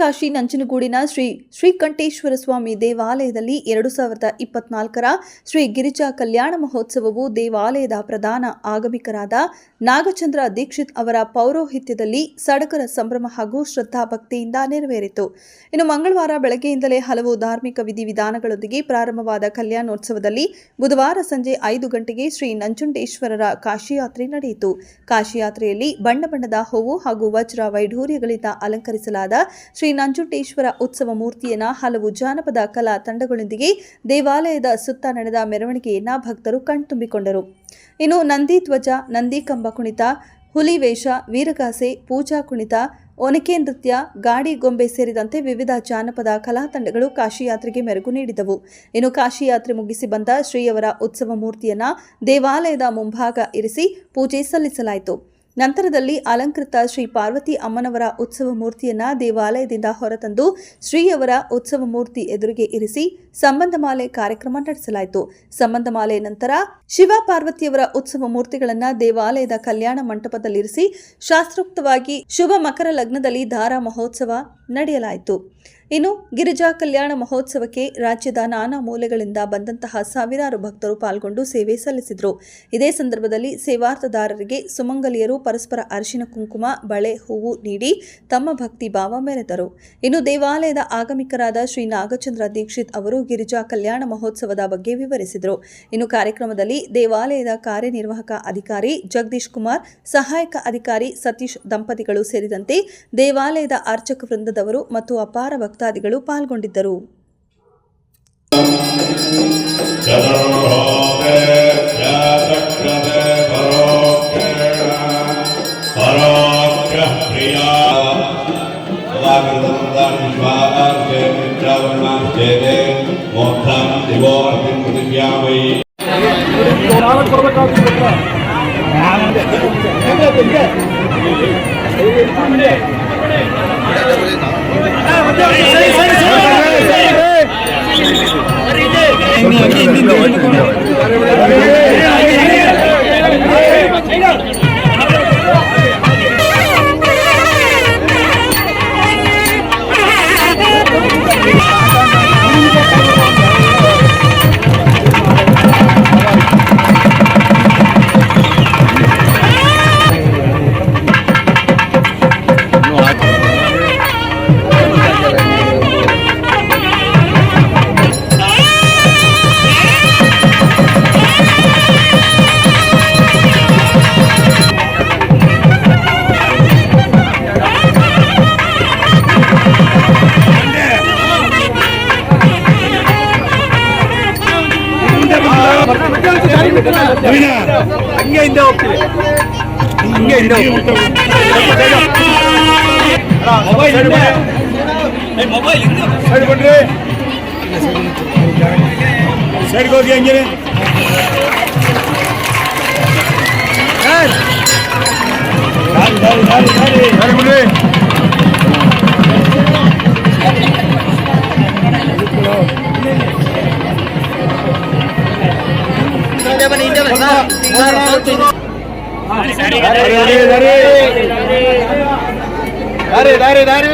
ಕಾಶಿ ನಂಜನಗೂಡಿನ ಶ್ರೀ ಶ್ರೀಕಂಠೇಶ್ವರ ಸ್ವಾಮಿ ದೇವಾಲಯದಲ್ಲಿ ಎರಡು ಸಾವಿರದ ಇಪ್ಪತ್ನಾಲ್ಕರ ಶ್ರೀ ಗಿರಿಜಾ ಕಲ್ಯಾಣ ಮಹೋತ್ಸವವು ದೇವಾಲಯದ ಪ್ರಧಾನ ಆಗಮಿಕರಾದ ನಾಗಚಂದ್ರ ದೀಕ್ಷಿತ್ ಅವರ ಪೌರೋಹಿತ್ಯದಲ್ಲಿ ಸಡಗರ ಸಂಭ್ರಮ ಹಾಗೂ ಶ್ರದ್ಧಾಭಕ್ತಿಯಿಂದ ನೆರವೇರಿತು. ಇನ್ನು ಮಂಗಳವಾರ ಬೆಳಗ್ಗೆಯಿಂದಲೇ ಹಲವು ಧಾರ್ಮಿಕ ವಿಧಿವಿಧಾನಗಳೊಂದಿಗೆ ಪ್ರಾರಂಭವಾದ ಕಲ್ಯಾಣೋತ್ಸವದಲ್ಲಿ ಬುಧವಾರ ಸಂಜೆ ಐದು ಗಂಟೆಗೆ ಶ್ರೀ ನಂಜುಂಡೇಶ್ವರರ ಕಾಶಿಯಾತ್ರೆ ನಡೆಯಿತು. ಕಾಶಿಯಾತ್ರೆಯಲ್ಲಿ ಬಣ್ಣ ಬಣ್ಣದ ಹೂವು ಹಾಗೂ ವಜ್ರ ವೈಢೂರ್ಯಗಳಿಂದ ಅಲಂಕರಿಸಲಾದ ಶ್ರೀ ನಂಜುಂಡೇಶ್ವರ ಉತ್ಸವ ಮೂರ್ತಿಯನ್ನ ಹಲವು ಜಾನಪದ ಕಲಾ ತಂಡಗಳೊಂದಿಗೆ ದೇವಾಲಯದ ಸುತ್ತ ನಡೆದ ಮೆರವಣಿಗೆಯನ್ನ ಭಕ್ತರು ಕಣ್ತುಂಬಿಕೊಂಡರು. ಇನ್ನು ನಂದಿ ಧ್ವಜ, ನಂದಿ ಕಂಬ ಕುಣಿತ, ಹುಲಿ ವೇಷ, ವೀರಗಾಸೆ, ಪೂಜಾ ಕುಣಿತ, ಒನಕೆ ನೃತ್ಯ, ಗಾಡಿ ಗೊಂಬೆ ಸೇರಿದಂತೆ ವಿವಿಧ ಜಾನಪದ ಕಲಾ ತಂಡಗಳು ಕಾಶಿಯಾತ್ರೆಗೆ ಮೆರುಗು ನೀಡಿದವು. ಇನ್ನು ಕಾಶಿಯಾತ್ರೆ ಮುಗಿಸಿ ಬಂದ ಶ್ರೀಯವರ ಉತ್ಸವ ಮೂರ್ತಿಯನ್ನ ದೇವಾಲಯದ ಮುಂಭಾಗ ಇರಿಸಿ ಪೂಜೆ ಸಲ್ಲಿಸಲಾಯಿತು. ನಂತರದಲ್ಲಿ ಅಲಂಕೃತ ಶ್ರೀ ಪಾರ್ವತಿ ಅಮ್ಮನವರ ಉತ್ಸವ ಮೂರ್ತಿಯನ್ನ ದೇವಾಲಯದಿಂದ ಹೊರತಂದು ಶ್ರೀಯವರ ಉತ್ಸವ ಮೂರ್ತಿ ಎದುರಿಗೆ ಇರಿಸಿ ಸಂಬಂಧಮಾಲೆ ಕಾರ್ಯಕ್ರಮ ನಡೆಸಲಾಯಿತು. ಸಂಬಂಧಮಾಲೆ ನಂತರ ಶಿವ ಪಾರ್ವತಿಯವರ ಉತ್ಸವ ಮೂರ್ತಿಗಳನ್ನ ದೇವಾಲಯದ ಕಲ್ಯಾಣ ಮಂಟಪದಲ್ಲಿರಿಸಿ ಶಾಸ್ತ್ರೋಕ್ತವಾಗಿ ಶುಭ ಮಕರ ಲಗ್ನದಲ್ಲಿ ಧಾರಾ ಮಹೋತ್ಸವ ನಡೆಯಲಾಯಿತು. ಇನ್ನು ಗಿರಿಜಾ ಕಲ್ಯಾಣ ಮಹೋತ್ಸವಕ್ಕೆ ರಾಜ್ಯದ ನಾನಾ ಮೂಲೆಗಳಿಂದ ಬಂದಂತಹ ಸಾವಿರಾರು ಭಕ್ತರು ಪಾಲ್ಗೊಂಡು ಸೇವೆ ಸಲ್ಲಿಸಿದರು. ಇದೇ ಸಂದರ್ಭದಲ್ಲಿ ಸೇವಾರ್ಥದಾರರಿಗೆ ಸುಮಂಗಲಿಯರು ಪರಸ್ಪರ ಅರಿಶಿನ ಕುಂಕುಮ, ಬಳೆ, ಹೂವು ನೀಡಿ ತಮ್ಮ ಭಕ್ತಿ ಭಾವ ಮೆರೆದರು. ಇನ್ನು ದೇವಾಲಯದ ಆಗಮಿಕರಾದ ಶ್ರೀ ನಾಗಚಂದ್ರ ದೀಕ್ಷಿತ್ ಅವರು ಗಿರಿಜಾ ಕಲ್ಯಾಣ ಮಹೋತ್ಸವದ ಬಗ್ಗೆ ವಿವರಿಸಿದರು. ಇನ್ನು ಕಾರ್ಯಕ್ರಮದಲ್ಲಿ ದೇವಾಲಯದ ಕಾರ್ಯನಿರ್ವಾಹಕ ಅಧಿಕಾರಿ ಜಗದೀಶ್ ಕುಮಾರ್, ಸಹಾಯಕ ಅಧಿಕಾರಿ ಸತೀಶ್ ದಂಪತಿಗಳು ಸೇರಿದಂತೆ ದೇವಾಲಯದ ಅರ್ಚಕ ವೃಂದದವರು ಮತ್ತು ಅಪಾರ ಭಕ್ತಾದಿಗಳು ಪಾಲ್ಗೊಂಡಿದ್ದರು. ಚತುರ್ಭೋಗೆ வந்து ಹಂಗೆ ಹಿಂದೆ ಹೋಗ್ತೀವಿ ಹಂಗೆ ಹಿಂದೆ ಮೊಬೈಲ್ ಸೈಡ್ ಕೊಡ್ರಿ ಸೈಡ್ಗೆ ಹೋಗಿ ಹಂಗೆ ಸೈಡ್ ಬಿಡ್ರಿ డారీ డారీ డారీ